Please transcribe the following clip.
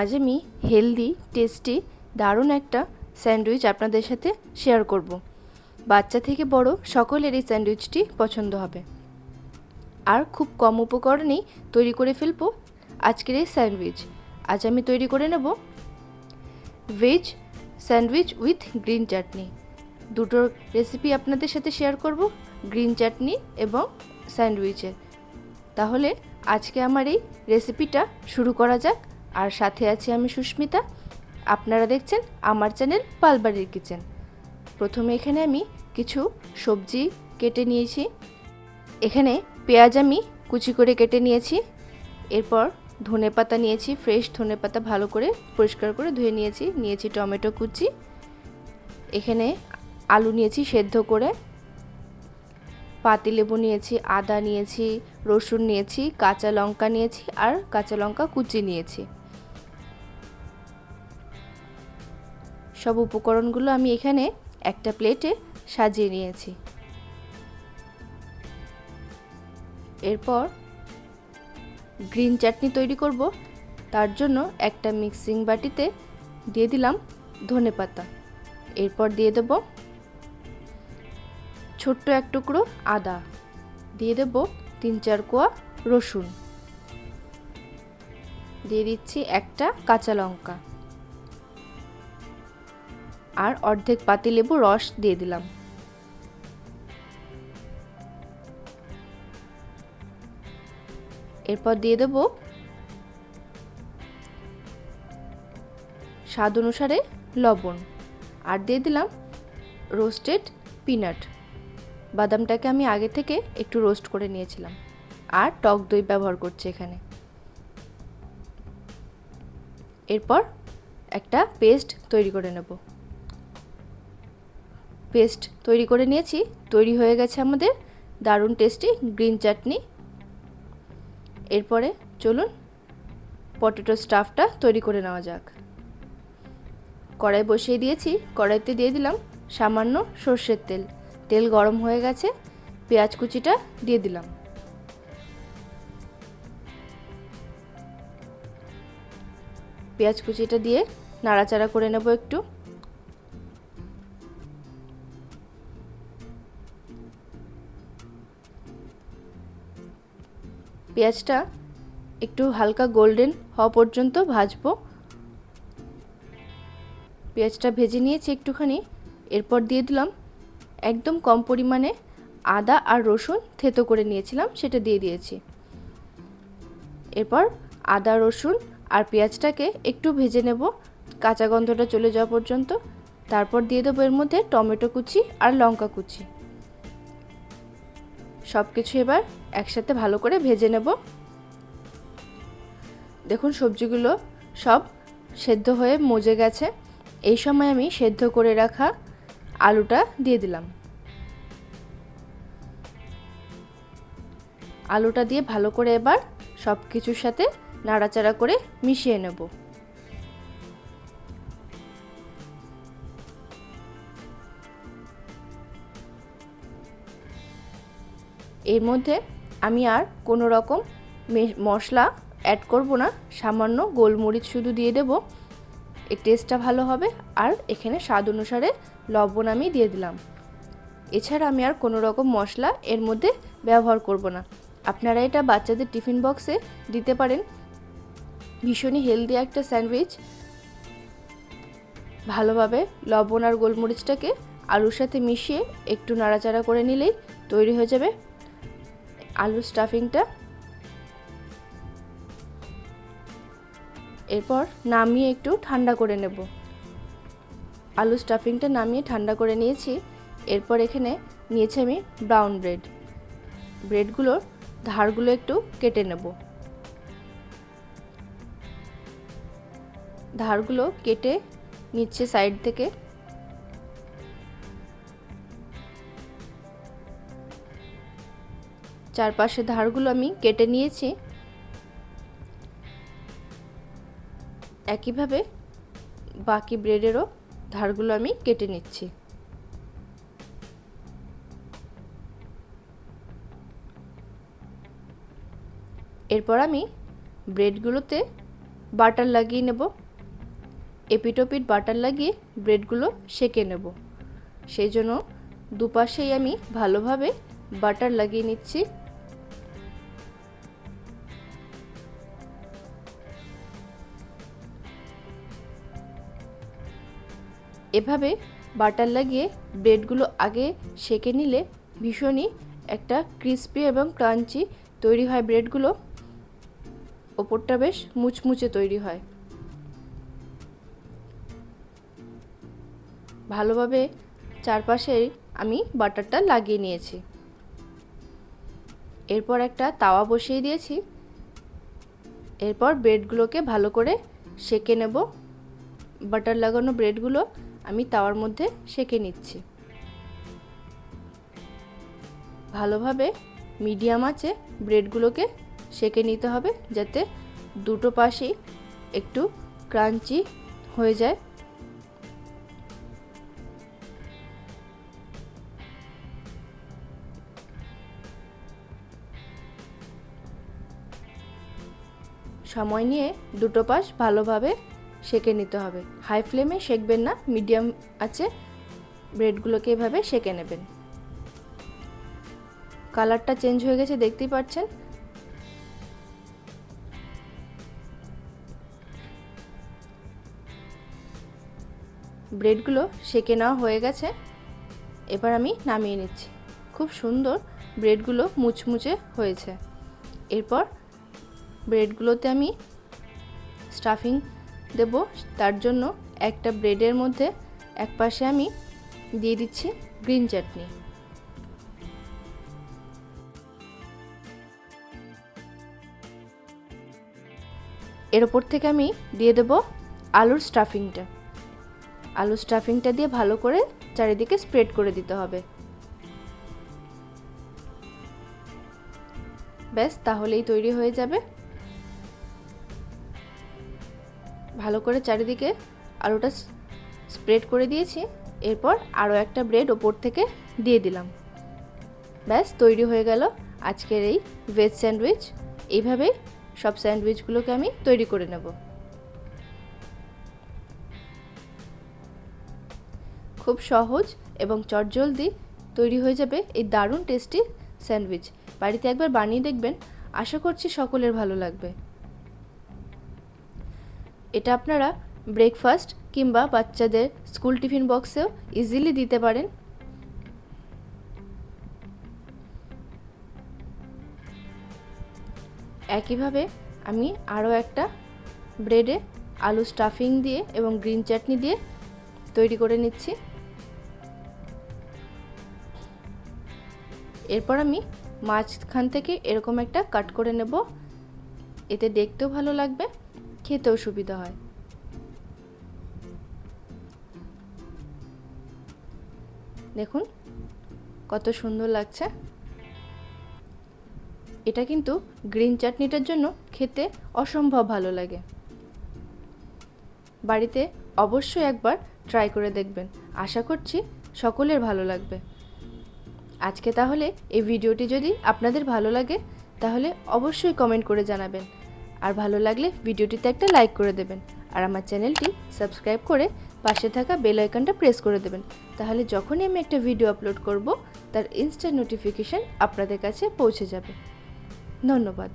আজ আমি healthy tasty দারুণ একটা স্যান্ডউইচ আপনাদের সাথে শেয়ার করব। বাচ্চা থেকে বড় সকলের এই স্যান্ডউইচটি পছন্দ হবে। আর খুব কম উপকরণেই তৈরি করে ফেলব আজকের এই স্যান্ডউইচ। আজ আমি তৈরি করে নেব veg sandwich with green chutney দুটো রেসিপি আপনাদের সাথে শেয়ার করব গ্রিন চাটনি এবং স্যান্ডউইচের। তাহলে আজকে আমার এই রেসিপিটা শুরু করা যাক। আর সাথে আছি আমি সুস্মিতা। আপনারা দেখছেন আমার চ্যানেল পালবাড়ির কিচেন। প্রথমে এখানে আমি কিছু সবজি কেটে নিয়েছি। এখানে পেঁয়াজ আমি কুচি করে কেটে নিয়েছি। এরপর ধনে পাতা নিয়েছি, ফ্রেশ ধনে পাতা ভালো করে পরিষ্কার করে ধুয়ে নিয়েছি। নিয়েছি টমেটো কুচি। এখানে আলু নিয়েছি সেদ্ধ করে। পাতিলেবু নিয়েছি, আদা নিয়েছি, রসুন নিয়েছি, কাঁচা লঙ্কা নিয়েছি আর কাঁচা লঙ্কা কুচি নিয়েছি। সব উপকরণগুলো আমি এখানে একটা প্লেটে সাজিয়ে নিয়েছি। এরপর গ্রিন চাটনি তৈরি করব। তার জন্য একটা মিক্সিং বাটিতে দিয়ে দিলাম ধনে পাতা। এরপর দিয়ে দেব ছোট্ট এক টুকরো আদা। দিয়ে দেব তিন চার কোয়া রসুন। দিয়ে দিচ্ছি একটা কাঁচা লঙ্কা। আর অর্ধেক পাতিলেবু রস দিয়ে দিলাম। এরপর দিয়ে দেব স্বাদ অনুসারে লবণ আর দিয়ে দিলাম রোস্টেড পিনাট। বাদামটাকে আমি আগে থেকে একটু রোস্ট করে নিয়েছিলাম আর টক দই ব্যবহার করছি এখানে। এরপর একটা পেস্ট তৈরি করে নেব। পেস্ট তৈরি করে নিয়েছি। তৈরি হয়ে গেছে আমাদের দারুণ টেস্টি গ্রিন চাটনি এরপরে চলুন পটেটো স্টাফটা তৈরি করে নেওয়া যাক। কড়াই বসিয়ে দিয়েছি। কড়াইতে দিয়ে দিলাম সামান্য সর্ষের তেল। তেল গরম হয়ে গেছে। পেঁয়াজ কুচিটা দিয়ে দিলাম। পেঁয়াজ কুচিটা দিয়ে নাড়াচাড়া করে নেব একটু। পেঁয়াজটা একটু হালকা গোল্ডেন হওয়া পর্যন্ত ভাজবো। পেঁয়াজটা ভেজে নিয়েছি একটুখানি। এরপর দিয়ে দিলাম একদম কম পরিমাণে আদা আর রসুন থেতো করে নিয়েছিলাম, সেটা দিয়ে দিয়েছি। এরপর আদা, রসুন আর পেঁয়াজটাকে একটু ভেজে নেব, কাঁচা গন্ধটা চলে যাওয়া পর্যন্ত। তারপর দিয়ে দেবো এর মধ্যে টমেটো কুচি আর লঙ্কা কুচি। সব কিছু এবার একসাথে ভালো করে ভেজে নেব। দেখুন সবজিগুলো সব সেদ্ধ হয়ে মজে গেছে। এই সময় আমি সেদ্ধ করে রাখা আলুটা দিয়ে দিলাম। আলুটা দিয়ে ভালো করে এবার সব কিছুর সাথে নাড়াচাড়া করে মিশিয়ে নেব। এর মধ্যে আমি আর কোনো রকম মশলা অ্যাড করব না। সামান্য গোলমরিচ শুধু দিয়ে দেব। এর টেস্টটা ভালো হবে। আর এখানে স্বাদ অনুসারে লবণ আমি দিয়ে দিলাম। এছাড়া আমি আর কোনো রকম মশলা এর মধ্যে ব্যবহার করব না। আপনারা এটা বাচ্চাদের টিফিন বক্সে দিতে পারেন। ভীষণই হেলদি একটা স্যান্ডউইচ। ভালোভাবে লবণ আর গোলমরিচটাকে আলুর সাথে মিশিয়ে একটু নাড়াচাড়া করে নিলেই তৈরি হয়ে যাবে। আলুর স্টাফিংটা এরপর নামিয়ে একটু ঠান্ডা করে নেব। আলু স্টাফিংটা নামিয়ে ঠান্ডা করে নিয়েছি। এরপর এখানে নিয়েছি আমি ব্রাউন ব্রেড ব্রেডগুলোর ধারগুলো একটু কেটে নেব। ধারগুলো কেটে নিচ্ছে সাইড থেকে চারপাশে ধারগুলো আমি কেটে নিয়েছি। একইভাবে বাকি ব্রেডেরও ধারগুলো আমি কেটে নিচ্ছি। এরপর আমি ব্রেডগুলোতে বাটার লাগিয়ে নেব। এপিটোপিট বাটার লাগিয়ে ব্রেডগুলো সেকে নেব। সেই জন্য দুপাশেই আমি ভালোভাবে বাটার লাগিয়ে নিচ্ছি। এভাবে বাটার লাগিয়ে ব্রেডগুলো আগে সেকে নিলে ভীষণই একটা ক্রিস্পি এবং ক্রাঞ্চি তৈরি হয় ব্রেডগুলো। ওপরটা বেশ মুচমুচে তৈরি হয়। ভালোভাবে চারপাশে আমি বাটারটা লাগিয়ে নিয়েছি। এরপর একটা তাওয়া বসিয়ে দিয়েছি। এরপর ব্রেডগুলোকে ভালো করে সেকে নেব। বাটার লাগানো ব্রেডগুলো আমি তাওয়ার মধ্যে সেকে নিচ্ছি। ভালোভাবে মিডিয়াম আছে ব্রেডগুলোকে সেকে নিতে হবে যাতে দুটো পাশেই একটু ক্রাঞ্চি হয়ে যায়। সময় নিয়ে দুটো পাশ ভালোভাবে সেকে নিতে হবে। হাই ফ্লেমে সেকবেন না, মিডিয়াম আছে, ব্রেডগুলোকে এভাবে সেকে নেবেন। কালারটা চেঞ্জ হয়ে গেছে, দেখতেই পাচ্ছেন। ব্রেডগুলো সেকে নেওয়া হয়ে গেছে। এবার আমি নামিয়ে নিচ্ছি। খুব সুন্দর ব্রেডগুলো মুচমুচে হয়েছে। এরপর ব্রেডগুলোতে আমি স্টাফিং দেব। তার জন্য একটা ব্রেডের মধ্যে এক পাশে আমি দিয়ে দিচ্ছি গ্রিন চাটনি। এর ওপর থেকে আমি দিয়ে দেব আলুর স্টাফিংটা। আলুর স্টাফিংটা দিয়ে ভালো করে চারিদিকে স্প্রেড করে দিতে হবে। ব্যাস, তাহলেই তৈরি হয়ে যাবে ভালো করে চারিদিকে আলুটা স্প্রেড করে দিয়েছি। এরপর আরও একটা ব্রেড ওপর থেকে দিয়ে দিলাম। ব্যাস, তৈরি হয়ে গেল আজকের এই ভেজ স্যান্ডউইচ এইভাবেই সব স্যান্ডউইচগুলোকে আমি তৈরি করে নেব। খুব সহজ এবং চটজলদি তৈরি হয়ে যাবে এই দারুণ টেস্টি স্যান্ডউইচ বাড়িতে একবার বানিয়ে দেখবেন। আশা করছি সকলের ভালো লাগবে। এটা আপনারা ব্রেকফাস্ট কিংবা বাচ্চাদের স্কুল টিফিন বক্সেও ইজিলি দিতে পারেন। একইভাবে আমি আরও একটা ব্রেডে আলু স্টাফিং দিয়ে এবং গ্রিন চাটনি দিয়ে তৈরি করে নিচ্ছি। এরপর আমি মাঝখান থেকে এরকম একটা কাট করে নেব। এতে দেখতেও ভালো লাগবে। খেতেও সুবিধা হয়। দেখুন, কত সুন্দর লাগছে। এটা কিন্তু গ্রিন চাটনিটার জন্য খেতে অসম্ভব ভালো লাগে। বাড়িতে অবশ্যই একবার ট্রাই করে দেখবেন। আশা করছি সকলের ভালো লাগবে। আজকে তাহলে এই ভিডিওটি যদি আপনাদের ভালো লাগে, তাহলে অবশ্যই কমেন্ট করে জানাবেন। আর ভালো লাগলে ভিডিওটিতে একটা লাইক করে দেবেন। আর আমার চ্যানেলটি সাবস্ক্রাইব করে পাশে থাকা বেল আইকনটা প্রেস করে দেবেন। তাহলে যখনই আমি একটা ভিডিও আপলোড করব, তার ইনস্ট্যান্ট নোটিফিকেশান আপনাদের কাছে পৌঁছে যাবে। ধন্যবাদ।